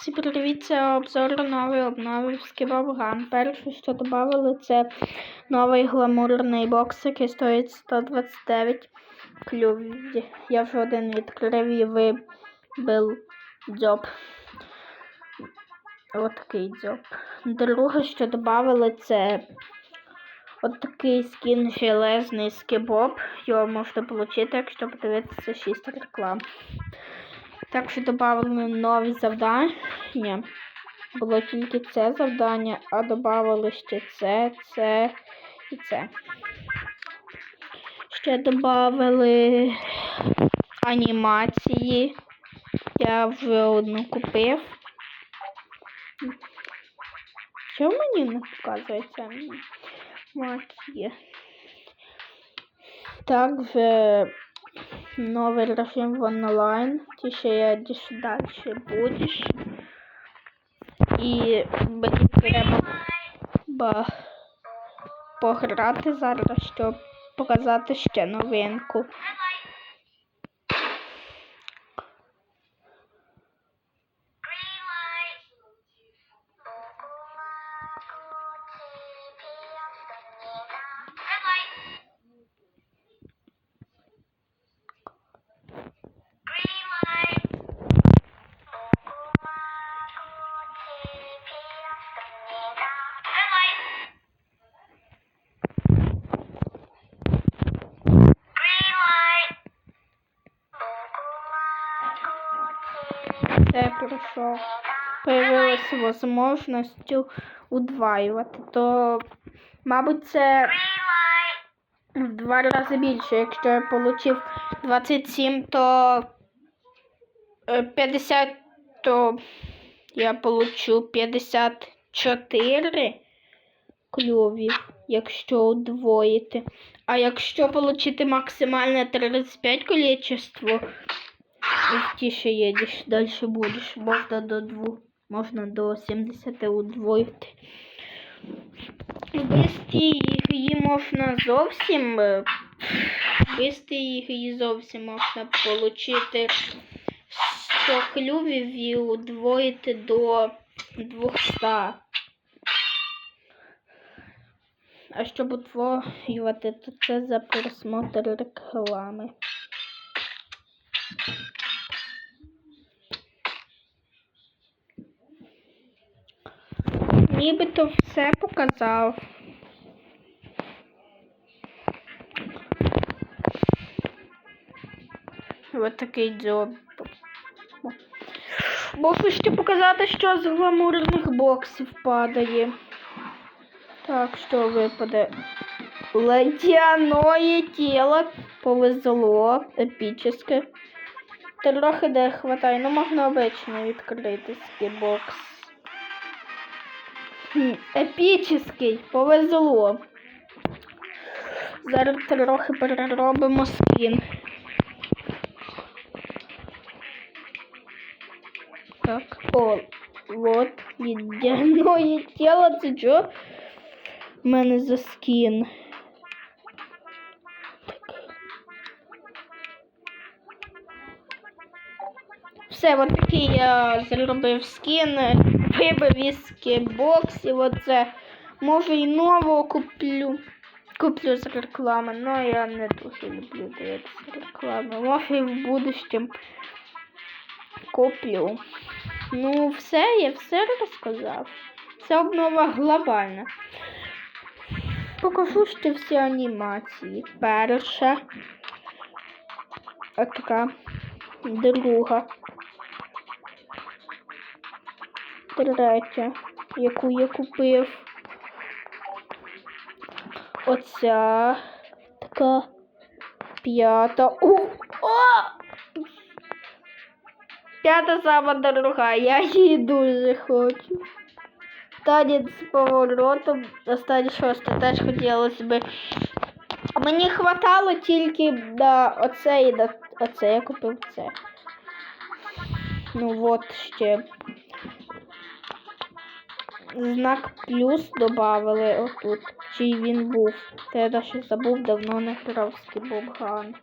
Всі привіт, це обзор нової обнови в Скібабган. Перше, що додали, це новий гламурний бокс, який стоїть 129 клювів. Я вже один відкрив і вибив дзьоб. Ось такий дзьоб. Друге, що додали, це от такий скін железний скібоб. Його можна отримати, якщо подивитися 6 реклам. Так що додали нові завдання. Було тільки це завдання, а додали ще це, це і це. Ще додали анімації. Я вже одну купив. Чому мені не показується анімація? Также новий режим в онлайн. Ти ще їдеш далі будеш. І мені треба ба- пограти зараз, щоб показати ще новинку. Це пройшов. Появилася можливість удваювати, то, мабуть, це в два рази більше. Якщо я отримав 27, то е, 50, то я получу 54 клювів, якщо удвоїти. А якщо отримати максимальне 35 количество, в тише їдеш, далі будеш. Можна до 2, можна до 70 удвоїти. Вести її можна зовсім. Вести її зовсім можна отримати 100 клювів і удвоїти до 200. А щоб удвоювати, то це за просмотр реклами. Нібито все показав. Ось такий дзьоб. Можу ще показати, що з гламурних боксів падає. Так, що випаде? Ледяное тіло повезло, епічне. Трохи де хватає, ну можна обично відкрити скібокс. Епічний, повезло. Зараз трохи переробимо скін. Так, о, вот, ледяное тіло, це що? У мене за скін. Все, от такий я зробив скін, вибив із скінбоксів, оце. Може і нового куплю. Куплю з реклами, але я не дуже люблю дивитися реклами. Може і в будущем куплю. Ну, все, я все розказав. Це обнова глобальна. Покажу ще всі анімації. Перша. Така. Друга. Третя, яку я купив. Оця така п'ята. О! О! П'ята сама дорога, я її дуже хочу. Танець з поворотом. Остання шоста теж хотілося би. Мені хватало тільки на оце і на оце. Я купив це. Ну от ще. Знак плюс додали отут. Чий він був. Та я навіть забув, давно не грав з Кібобган.